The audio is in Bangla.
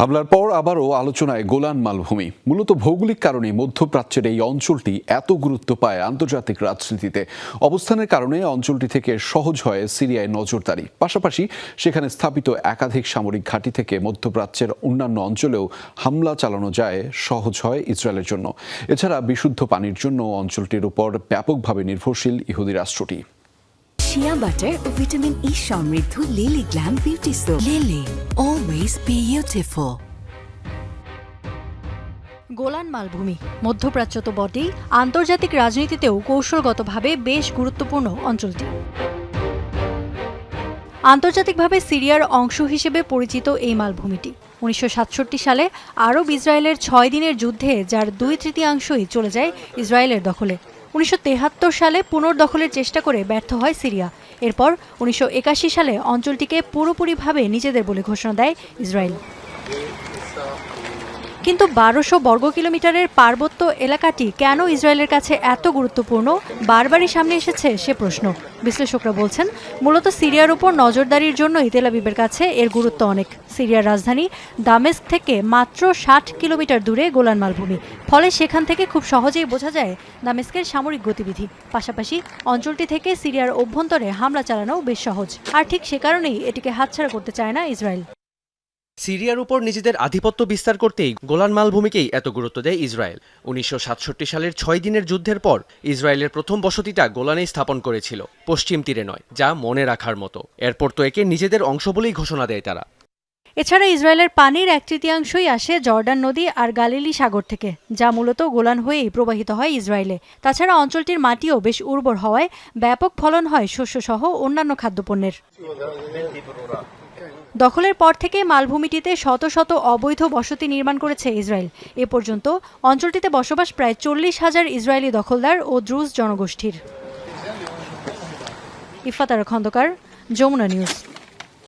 হামলার পর আবারও আলোচনায় গোলান মালভূমি। মূলত ভৌগোলিক কারণে মধ্যপ্রাচ্যের এই অঞ্চলটি এত গুরুত্ব পায় আন্তর্জাতিক রাজনীতিতে। অবস্থানের কারণে অঞ্চলটি থেকে সহজ হয় সিরিয়ায় নজরদারি। পাশাপাশি সেখানে স্থাপিত একাধিক সামরিক ঘাঁটি থেকে মধ্যপ্রাচ্যের অন্যান্য অঞ্চলেও হামলা চালানো যায় সহজ হয় ইসরায়েলের জন্য। এছাড়া বিশুদ্ধ পানির জন্য অঞ্চলটির উপর ব্যাপকভাবে নির্ভরশীল ইহুদি রাষ্ট্রটি। শিয়া বাটার ও ভিটামিন ই সমৃদ্ধ Lily glam beauty soap Lily always beautiful Golan মালভূমি, মধ্যপ্রাচ্য তো বটেই। আন্তর্জাতিক রাজনীতিতেও কৌশলগতভাবে বেশ গুরুত্বপূর্ণ অঞ্চলটি। আন্তর্জাতিকভাবে সিরিয়ার অংশ হিসেবে পরিচিত এই মালভূমিটি। উনিশশো সাতষট্টি সালে আরব ইসরায়েলের ছয় দিনের যুদ্ধে, যার দুই তৃতীয়াংশই চলে যায় ইসরায়েলের দখলে। উনিশশো সালে পুনর্দখলের চেষ্টা করে ব্যর্থ হয় সিরিয়া। এরপর উনিশশো একাশি সালে অঞ্চলটিকে পুরোপুরিভাবে নিজেদের বলে ঘোষণা দেয় ইসরায়েল। কিন্তু বারোশো বর্গ কিলোমিটারের পার্বত্য এলাকাটি কেন ইসরায়েলের কাছে এত গুরুত্বপূর্ণ? বারবারই সামনে এসেছে সে প্রশ্ন। বিশ্লেষকরা বলছেন, মূলত সিরিয়ার উপর নজরদারির জন্যই তেলাবিবের কাছে এর গুরুত্ব অনেক। সিরিয়ার রাজধানী দামেস্ক থেকে মাত্র ষাট কিলোমিটার দূরে গোলান মালভূমি। ফলে সেখান থেকে খুব সহজেই বোঝা যায় দামেস্কের সামরিক গতিবিধি। পাশাপাশি অঞ্চলটি থেকে সিরিয়ার অভ্যন্তরে হামলা চালানো বেশ সহজ। আর ঠিক সে কারণেই এটিকে হাতছাড়া করতে চায় না ইসরায়েল। সিরিয়ার উপর নিজেদের আধিপত্য বিস্তার করতেই গোলান মালভূমিকেই এত গুরুত্ব দেয় ইসরায়েল। উনিশশো সাতষট্টি সালের ছয় দিনের যুদ্ধের পর ইসরায়েলের প্রথম বসতিটা গোলানেই স্থাপন করেছিল, পশ্চিম তীরে নয়, যা মনে রাখার মতো। এরপর তো একে নিজেদের অংশ বলেই ঘোষণা দেয় তারা। এছাড়া ইসরায়েলের পানির এক তৃতীয়াংশই আসে জর্ডান নদী আর গালিলি সাগর থেকে, যা মূলত গোলান হয়েই প্রবাহিত হয় ইসরায়েলে। তাছাড়া অঞ্চলটির মাটিও বেশ উর্বর হওয়ায় ব্যাপক ফলন হয় শস্যসহ অন্যান্য খাদ্যপণ্যের। দখলের পর থেকে মালভূমিটিতে শত শত অবৈধ বসতি নির্মাণ করেছে ইসরায়েল। এ পর্যন্ত অঞ্চলটিতে বসবাস প্রায় চল্লিশ হাজার ইসরায়েলি দখলদার ও দ্রুজ জনগোষ্ঠীর। ইফাতার খন্দকার, যমুনা নিউজ।